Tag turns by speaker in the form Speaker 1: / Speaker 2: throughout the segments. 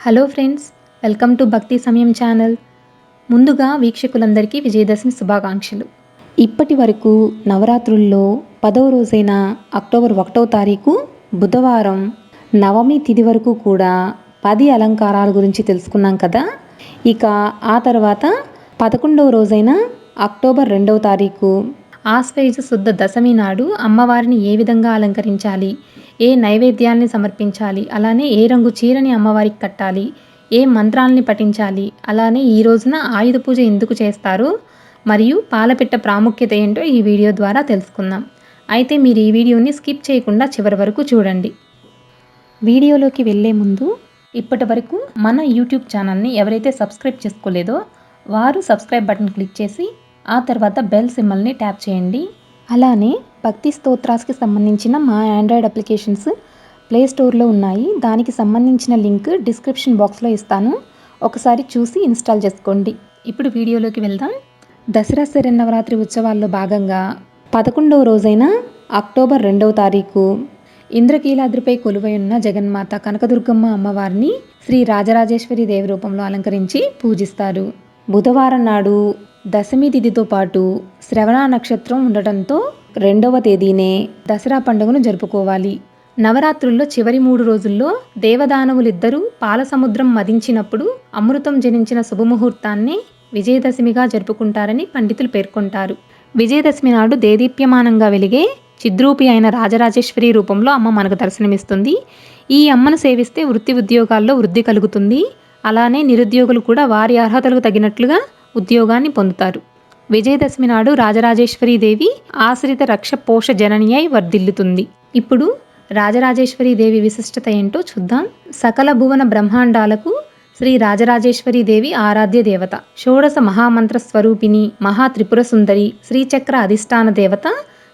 Speaker 1: Hello friends welcome to భక్తి సమయం channel. ముందుగా వీక్షకులందరికీ విజయదశమి శుభాకాంక్షలు. ఇప్పటి వరకు నవరాత్రుల్లో పదవ రోజైన అక్టోబర్ ఒకటవ తారీఖు బుధవారం నవమి తిథి వరకు కూడా పది అలంకారాల గురించి తెలుసుకున్నాం కదా. ఇక ఆ తర్వాత పదకొండవ రోజైన అక్టోబర్ రెండవ తారీఖు ఆశ్వయుజ శుద్ధ దశమి నాడు అమ్మవారిని ఏ విధంగా అలంకరించాలి? ఏ నైవేద్యాల్ని సమర్పించాలి? అలానే ఏ రంగు చీరని అమ్మవారికి కట్టాలి? ఏ మంత్రాల్ని పఠించాలి? అలానే ఈ రోజున ఆయుధ పూజ ఎందుకు చేస్తారు? మరియు పాలపిట్ట ప్రాముఖ్యత ఏంటో ఈ వీడియో ద్వారా తెలుసుకుందాం. అయితే మీరు ఈ వీడియోని స్కిప్ చేయకుండా చివరి వరకు చూడండి. వీడియోలోకి వెళ్ళే ముందు ఇప్పటి వరకు మన యూట్యూబ్ ఛానల్ని ఎవరైతే సబ్స్క్రైబ్ చేసుకోలేదో వారు సబ్స్క్రైబ్ బటన్ క్లిక్ చేసి ఆ తర్వాత బెల్ సింబల్ని ట్యాప్ చేయండి. అలానే భక్తి స్తోత్రాస్కి సంబంధించిన మా ఆండ్రాయిడ్ అప్లికేషన్స్ ప్లే స్టోర్లో ఉన్నాయి. దానికి సంబంధించిన లింక్ డిస్క్రిప్షన్ బాక్స్లో ఇస్తాను. ఒకసారి చూసి ఇన్స్టాల్ చేసుకోండి. ఇప్పుడు వీడియోలోకి వెళ్దాం. దసరా శరన్నవరాత్రి ఉత్సవాల్లో భాగంగా పదకొండవ రోజైన అక్టోబర్ రెండవ తారీఖు ఇంద్రకీలాద్రిపై కొలువై ఉన్న జగన్మాత కనకదుర్గమ్మ అమ్మవారిని శ్రీ రాజరాజేశ్వరి దేవి రూపంలో అలంకరించి పూజిస్తారు. బుధవారం నాడు దశమి తిథితో పాటు శ్రవణ నక్షత్రం ఉండటంతో రెండవ తేదీనే దసరా పండుగను జరుపుకోవాలి. నవరాత్రుల్లో చివరి మూడు రోజుల్లో దేవదానవులిద్దరూ పాలసముద్రం మదించినప్పుడు అమృతం జనించిన శుభముహూర్తాన్ని విజయదశమిగా జరుపుకుంటారని పండితులు పేర్కొంటారు. విజయదశమి నాడు దేదీప్యమానంగా వెలిగే చిద్రూపి అయిన రాజరాజేశ్వరి రూపంలో అమ్మ మనకు దర్శనమిస్తుంది. ఈ అమ్మను సేవిస్తే వృత్తి ఉద్యోగాల్లో వృద్ధి కలుగుతుంది. అలానే నిరుద్యోగులు కూడా వారి అర్హతలకు తగినట్లుగా ఉద్యోగాన్ని పొందుతారు. విజయదశమి నాడు రాజరాజేశ్వరీదేవి ఆశ్రిత రక్ష పోష జనని అయి వర్ధిల్లుతుంది. ఇప్పుడు రాజరాజేశ్వరీదేవి విశిష్టత ఏంటో చూద్దాం. సకల భువన బ్రహ్మాండాలకు శ్రీ రాజరాజేశ్వరీదేవి ఆరాధ్య దేవత. షోడశ మహామంత్ర స్వరూపిణి మహాత్రిపుర సుందరి శ్రీచక్ర అధిష్టాన దేవత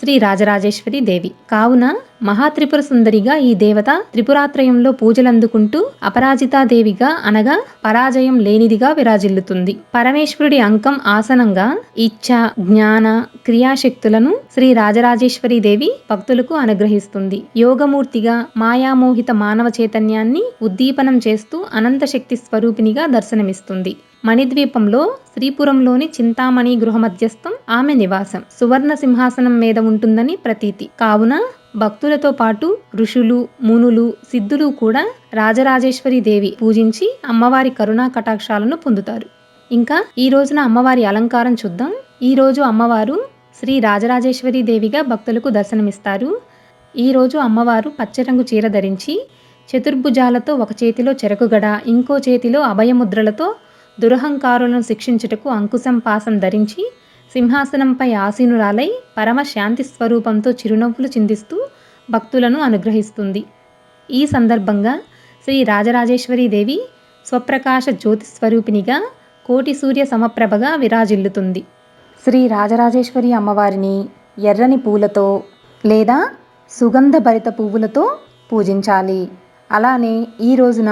Speaker 1: శ్రీ రాజరాజేశ్వరి దేవి. కావున మహాత్రిపుర సుందరిగా ఈ దేవత త్రిపురాత్రయంలో పూజలందుకుంటూ అపరాజితాదేవిగా అనగా పరాజయం లేనిదిగా విరాజిల్లుతుంది. పరమేశ్వరుడి అంకం ఆసనంగా ఇచ్ఛ జ్ఞాన క్రియాశక్తులను శ్రీ రాజరాజేశ్వరి దేవి భక్తులకు అనుగ్రహిస్తుంది. యోగమూర్తిగా మాయామోహిత మానవ చైతన్యాన్ని ఉద్దీపనం చేస్తూ అనంత శక్తి స్వరూపినిగా దర్శనమిస్తుంది. మణిద్వీపంలో శ్రీపురంలోని చింతామణి గృహ మధ్యస్థం ఆమె నివాసం. సువర్ణ సింహాసనం మీద ఉంటుందని ప్రతీతి. కావున భక్తులతో పాటు ఋషులు మునులు సిద్ధులు కూడా రాజరాజేశ్వరి దేవి పూజించి అమ్మవారి కరుణా కటాక్షాలను పొందుతారు. ఇంకా ఈ రోజున అమ్మవారి అలంకారం చూద్దాం. ఈ రోజు అమ్మవారు శ్రీ రాజరాజేశ్వరి దేవిగా భక్తులకు దర్శనమిస్తారు. ఈ రోజు అమ్మవారు పచ్చరంగు చీర ధరించి చతుర్భుజాలతో ఒక చేతిలో చెరకుగడ ఇంకో చేతిలో అభయముద్రలతో దురహంకారులను శిక్షించుటకు అంకుశం పాసం ధరించి సింహాసనంపై ఆసీనురాలై పరమ శాంతి స్వరూపంతో చిరునవ్వులు చిందిస్తూ భక్తులను అనుగ్రహిస్తుంది. ఈ సందర్భంగా శ్రీ రాజరాజేశ్వరి దేవి స్వప్రకాశ జ్యోతి స్వరూపినిగా కోటి సూర్య సమప్రభగా విరాజిల్లుతుంది. శ్రీ రాజరాజేశ్వరి అమ్మవారిని ఎర్రని పూలతో లేదా సుగంధభరిత పువ్వులతో పూజించాలి. అలానే ఈ రోజున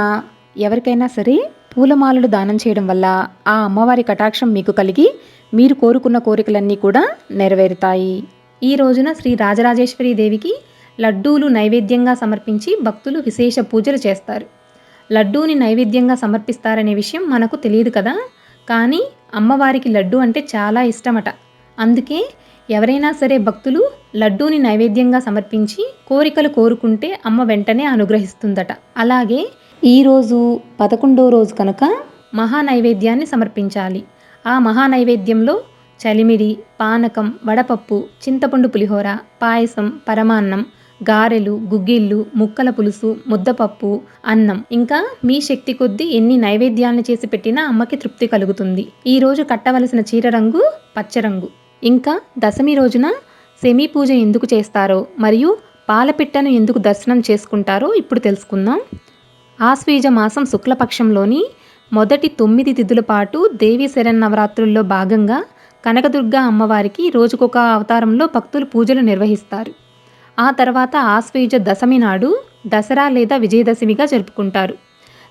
Speaker 1: ఎవరికైనా సరే పూలమాలలు దానం చేయడం వల్ల ఆ అమ్మవారి కటాక్షం మీకు కలిగి మీరు కోరుకున్న కోరికలన్నీ కూడా నెరవేరుతాయి. ఈ రోజున శ్రీ రాజరాజేశ్వరి దేవికి లడ్డూలు నైవేద్యంగా సమర్పించి భక్తులు విశేష పూజలు చేస్తారు. లడ్డూని నైవేద్యంగా సమర్పిస్తారనే విషయం మనకు తెలియదు కదా? కానీ అమ్మవారికి లడ్డు అంటే చాలా ఇష్టమట. అందుకే ఎవరైనా సరే భక్తులు లడ్డూని నైవేద్యంగా సమర్పించి కోరికలు కోరుకుంటే అమ్మ వెంటనే అనుగ్రహిస్తుందట. అలాగే ఈరోజు పదకొండో రోజు కనుక మహా నైవేద్యాన్ని సమర్పించాలి. ఆ మహా నైవేద్యంలో చలిమిడి పానకం వడపప్పు చింతపండు పులిహోర పాయసం పరమాన్నం గారెలు గుగ్గిళ్ళు ముక్కల పులుసు ముద్దపప్పు అన్నం. ఇంకా మీ శక్తి కొద్దీ ఎన్ని నైవేద్యాలను చేసి పెట్టినా అమ్మకి తృప్తి కలుగుతుంది. ఈ రోజు కట్టవలసిన చీర రంగు పచ్చరంగు ఇంకా దశమి రోజున సెమీ పూజ ఎందుకు చేస్తారో మరియు పాలపిట్టను ఎందుకు దర్శనం చేసుకుంటారో ఇప్పుడు తెలుసుకుందాం. ఆశ్వీజ మాసం శుక్లపక్షంలోని మొదటి తొమ్మిది తిథుల పాటు దేవి శరన్నవరాత్రుల్లో భాగంగా కనకదుర్గ అమ్మవారికి రోజుకొక అవతారంలో భక్తులు పూజలు నిర్వహిస్తారు. ఆ తర్వాత ఆశ్వీజ దశమి నాడు దసరా లేదా విజయదశమిగా జరుపుకుంటారు.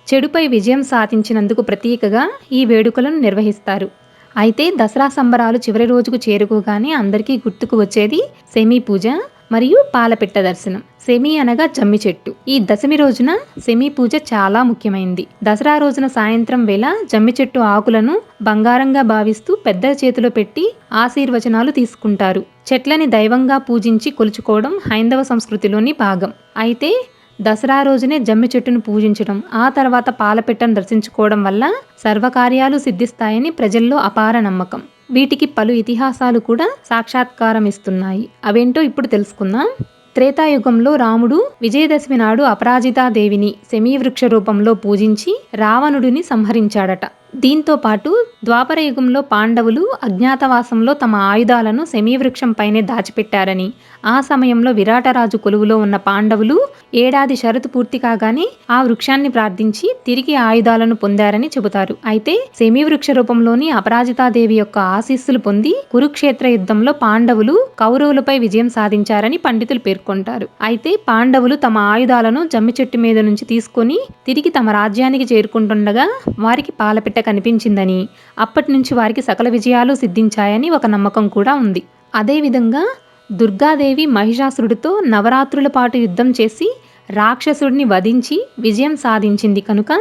Speaker 1: చెడుపై విజయం సాధించినందుకు ప్రతీకగా ఈ వేడుకలను నిర్వహిస్తారు. అయితే దసరా సంబరాలు చివరి రోజుకు చేరుకోగానే అందరికీ గుర్తుకు వచ్చేది సెమీ పూజ మరియు పాలపిట్ట దర్శనం. సెమి అనగా జమ్మి చెట్టు. ఈ దశమి రోజున సెమి పూజ చాలా ముఖ్యమైంది. దసరా రోజున సాయంత్రం వేళ జమ్మి చెట్టు ఆకులను బంగారంగా భావిస్తూ పెద్ద చేతిలో పెట్టి ఆశీర్వచనాలు తీసుకుంటారు. చెట్లని దైవంగా పూజించి కొలుచుకోవడం హైందవ సంస్కృతిలోని భాగం. అయితే దసరా రోజునే జమ్మి చెట్టును పూజించడం ఆ తర్వాత పాలపిట్టను దర్శించుకోవడం వల్ల సర్వకార్యాలు సిద్ధిస్తాయని ప్రజల్లో అపార నమ్మకం. వీటికి పలు ఇతిహాసాలు కూడా సాక్షాత్కారం ఇస్తున్నాయి. అవేంటో ఇప్పుడు తెలుసుకుందాం. త్రేతాయుగంలో రాముడు విజయదశమి నాడు అపరాజితాదేవిని సెమీవృక్ష రూపంలో పూజించి రావణుడిని సంహరించాడట. దీంతో పాటు ద్వాపర యుగంలో పాండవులు అజ్ఞాతవాసంలో తమ ఆయుధాలను సెమీవృక్షంపైనే దాచిపెట్టారని ఆ సమయంలో విరాటరాజు కొలువులో ఉన్న పాండవులు ఏడాది షరతు పూర్తి కాగానే ఆ వృక్షాన్ని ప్రార్థించి తిరిగి ఆయుధాలను పొందారని చెబుతారు. అయితే సెమీవృక్ష రూపంలోని అపరాజితాదేవి యొక్క ఆశీస్సులు పొంది కురుక్షేత్ర యుద్ధంలో పాండవులు కౌరవులపై విజయం సాధించారని పండితులు పేర్కొంటారు. అయితే పాండవులు తమ ఆయుధాలను జమ్మి చెట్టు మీద నుంచి తీసుకొని తిరిగి తమ రాజ్యానికి చేరుకుంటుండగా వారికి పాలపిట్ట కనిపించిందని. అప్పటినుంచి వారికి సకల విజయాలు సిద్ధించాయని ఒక నమ్మకం కూడా ఉంది. అదేవిధంగా దుర్గాదేవి మహిషాసురుడితో నవరాత్రుల పాటు యుద్ధం చేసి రాక్షసుడిని వధించి విజయం సాధించింది కనుక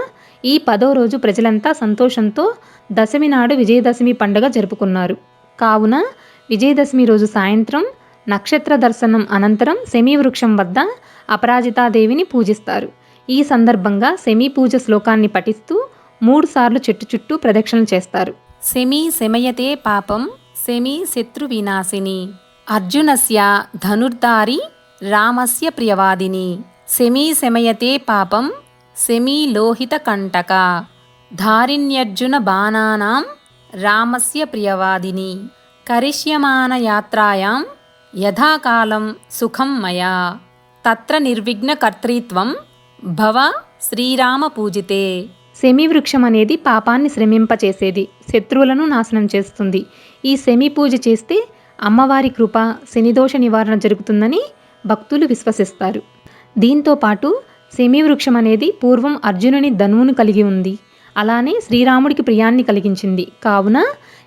Speaker 1: ఈ పదో రోజు ప్రజలంతా సంతోషంతో దశమి నాడు విజయదశమి పండుగ జరుపుకున్నారు. కావున విజయదశమి రోజు సాయంత్రం నక్షత్ర దర్శనం అనంతరం సెమీవృక్షం వద్ద అపరాజితాదేవిని పూజిస్తారు. ఈ సందర్భంగా సెమీ పూజ శ్లోకాన్ని పఠిస్తూ మూడుసార్లు చెట్టు చుట్టూ ప్రదక్షిణలు చేస్తారు. సెమి శమయతే పాపం సెమి శత్రు వినాశిని. అర్జునస్య ధనుర్ధారి రామస్య ప్రియవాదిని. సెమి శమయతే పాపం సెమి లోహిత కంటక. ధారిణ్యర్జున బాణానాం రామస్య ప్రియవాదిని. కరిష్యమాన యాత్రాయాం యథాకాలం సుఖం మయా. తత్ర నిర్విఘ్నకర్తృత్వం భవ శ్రీరామ పూజితే. వృక్షం అనేది పాపాన్ని శ్రమింపచేసేది శత్రువులను నాశనం చేస్తుంది. ఈ శమి పూజ చేస్తే అమ్మవారి కృప శనిదోష నివారణ జరుగుతుందని భక్తులు విశ్వసిస్తారు. దీంతో పాటు వృక్షం అనేది పూర్వం అర్జునుని ధనువును కలిగి ఉంది. అలానే శ్రీరాముడికి ప్రియాన్ని కలిగించింది. కావున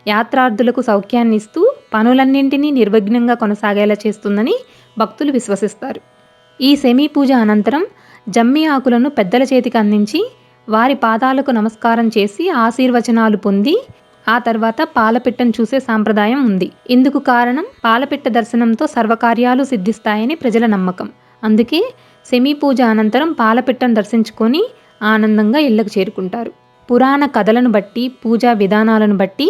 Speaker 1: యాత్రార్థులకు సౌఖ్యాన్ని ఇస్తూ పనులన్నింటినీ నిర్విఘ్నంగా కొనసాగేలా చేస్తుందని భక్తులు విశ్వసిస్తారు. ఈ సెమీ పూజ అనంతరం జమ్మి ఆకులను పెద్దల చేతికి అందించి వారి పాదాలకు నమస్కారం చేసి ఆశీర్వచనాలు పొంది ఆ తర్వాత పాలపిట్టను చూసే సాంప్రదాయం ఉంది. ఇందుకు కారణం పాలపిట్ట దర్శనంతో సర్వకార్యాలు సిద్ధిస్తాయని ప్రజల నమ్మకం. అందుకే సెమీ పూజ అనంతరం పాలపిట్టను దర్శించుకొని ఆనందంగా ఇళ్ళకు చేరుకుంటారు. పురాణ కథలను బట్టి పూజా విధానాలను బట్టి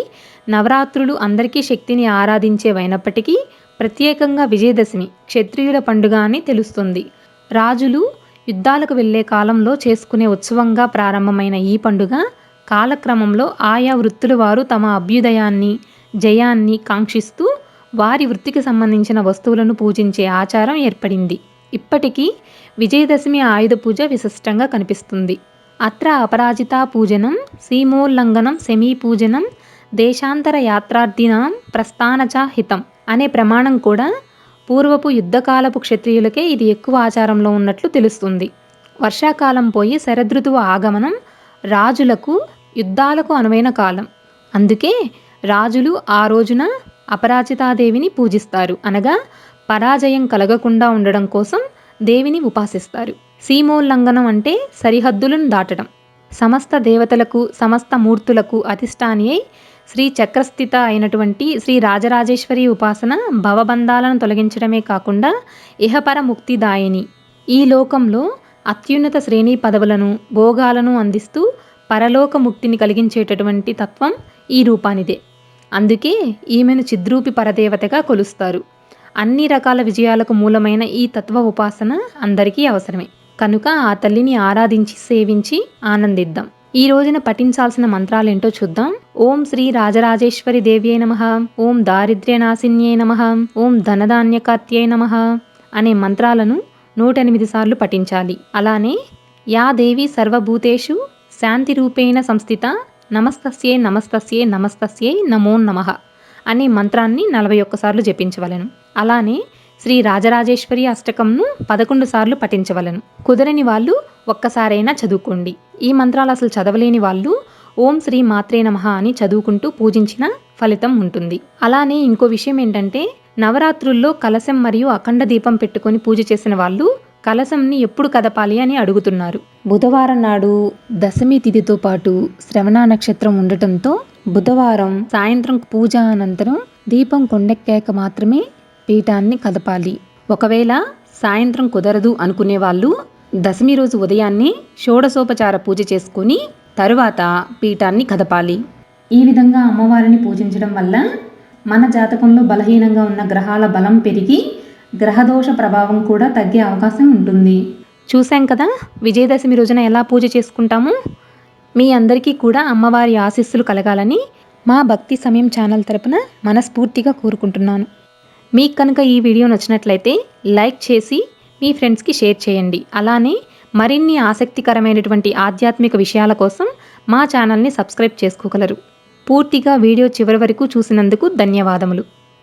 Speaker 1: నవరాత్రులు అందరికీ శక్తిని ఆరాధించేవైనప్పటికీ ప్రత్యేకంగా విజయదశమి క్షత్రియుల పండుగ అని తెలుస్తుంది. రాజులు యుద్ధాలకు వెళ్ళే కాలంలో చేసుకునే ఉత్సవంగా ప్రారంభమైన ఈ పండుగ కాలక్రమంలో ఆయా వృత్తుల వారు తమ అభ్యుదయాన్ని జయాన్ని కాంక్షిస్తూ వారి వృత్తికి సంబంధించిన వస్తువులను పూజించే ఆచారం ఏర్పడింది. ఇప్పటికీ విజయదశమి ఆయుధ పూజ విశిష్టంగా కనిపిస్తుంది. అత్ర అపరాజిత పూజనం సీమోల్లంఘనం సెమీ పూజనం దేశాంతర యాత్రార్థినాం ప్రస్థానచ హితం అనే ప్రమాణం కూడా పూర్వపు యుద్ధకాలపు క్షత్రియులకే ఇది ఎక్కువ ఆచారంలో ఉన్నట్లు తెలుస్తుంది. వర్షాకాలం పోయి శరదృతువు ఆగమనం రాజులకు యుద్ధాలకు అనువైన కాలం. అందుకే రాజులు ఆ రోజున అపరాజితాదేవిని పూజిస్తారు. అనగా పరాజయం కలగకుండా ఉండడం కోసం దేవిని ఉపాసిస్తారు. సీమోల్లంఘనం అంటే సరిహద్దులను దాటడం. సమస్త దేవతలకు సమస్త మూర్తులకు అధిష్టాని అయి శ్రీ చక్రస్థిత అయినటువంటి శ్రీ రాజరాజేశ్వరి ఉపాసన భవబంధాలను తొలగించడమే కాకుండా ఇహపర ముక్తిదాయిని ఈ లోకంలో అత్యున్నత శ్రేణి పదవులను భోగాలను అందిస్తూ పరలోక ముక్తిని కలిగించేటటువంటి తత్వం ఈ రూపానిదే. అందుకే ఈమెను చిద్రూపి పరదేవతగా కొలుస్తారు. అన్ని రకాల విజయాలకు మూలమైన ఈ తత్వ ఉపాసన అందరికీ అవసరమే. కనుక ఆ తల్లిని ఆరాధించి సేవించి ఆనందిద్దాం. ఈ రోజున పఠించాల్సిన మంత్రాలేంటో చూద్దాం. ఓం శ్రీ రాజరాజేశ్వరి దేవ్యే నమ. ఓం దారిద్ర్యనాశిన్యే నమ. ఓం ధనధాన్యకాత్యే నమ అనే మంత్రాలను నూట ఎనిమిది సార్లు పఠించాలి. అలానే యా దేవి సర్వభూతేషు శాంతి రూపేణ సంస్థిత నమస్తస్యే నమస్తస్యే నమస్తస్యే నమో నమ అనే మంత్రాన్ని నలభై ఒక్కసార్లు జపించవలను. అలానే శ్రీ రాజరాజేశ్వరి అష్టకంను పదకొండు సార్లు పఠించవలను. కుదరని వాళ్ళు ఒక్కసారైనా చదువుకోండి. ఈ మంత్రాలు అసలు చదవలేని వాళ్ళు ఓం శ్రీ మాత్రే నమః అని చదువుకుంటూ పూజించిన ఫలితం ఉంటుంది. అలానే ఇంకో విషయం ఏంటంటే నవరాత్రుల్లో కలశం మరియు అఖండ దీపం పెట్టుకొని పూజ చేసిన వాళ్ళు కలశంని ఎప్పుడు కదపాలి అని అడుగుతున్నారు. బుధవారం నాడు దశమి తిథితో పాటు శ్రవణ నక్షత్రం ఉండటంతో బుధవారం సాయంత్రం పూజ అనంతరం దీపం కొండెక్కాక మాత్రమే పీఠాన్ని కదపాలి. ఒకవేళ సాయంత్రం కుదరదు అనుకునే వాళ్ళు దశమి రోజు ఉదయాన్నే షోడశోపచార పూజ చేసుకుని తరువాత పీఠాన్ని కదపాలి. ఈ విధంగా అమ్మవారిని పూజించడం వల్ల మన జాతకంలో బలహీనంగా ఉన్న గ్రహాల బలం పెరిగి గ్రహదోష ప్రభావం కూడా తగ్గే అవకాశం ఉంటుంది. చూశాం కదా? విజయదశమి రోజున ఎలా పూజ చేసుకుంటాము? మీ అందరికీ కూడా అమ్మవారి ఆశీస్సులు కలగాలని మా భక్తి సమయం ఛానల్ తరపున మనస్ఫూర్తిగా కోరుకుంటున్నాను. మీకు కనుక ఈ వీడియో నచ్చినట్లయితే లైక్ చేసి మీ ఫ్రెండ్స్కి షేర్ చేయండి. అలానే మరిన్ని ఆసక్తికరమైనటువంటి ఆధ్యాత్మిక విషయాల కోసం మా ఛానల్ని సబ్స్క్రైబ్ చేసుకోగలరు. పూర్తిగా వీడియో చివరి వరకు చూసినందుకు ధన్యవాదములు.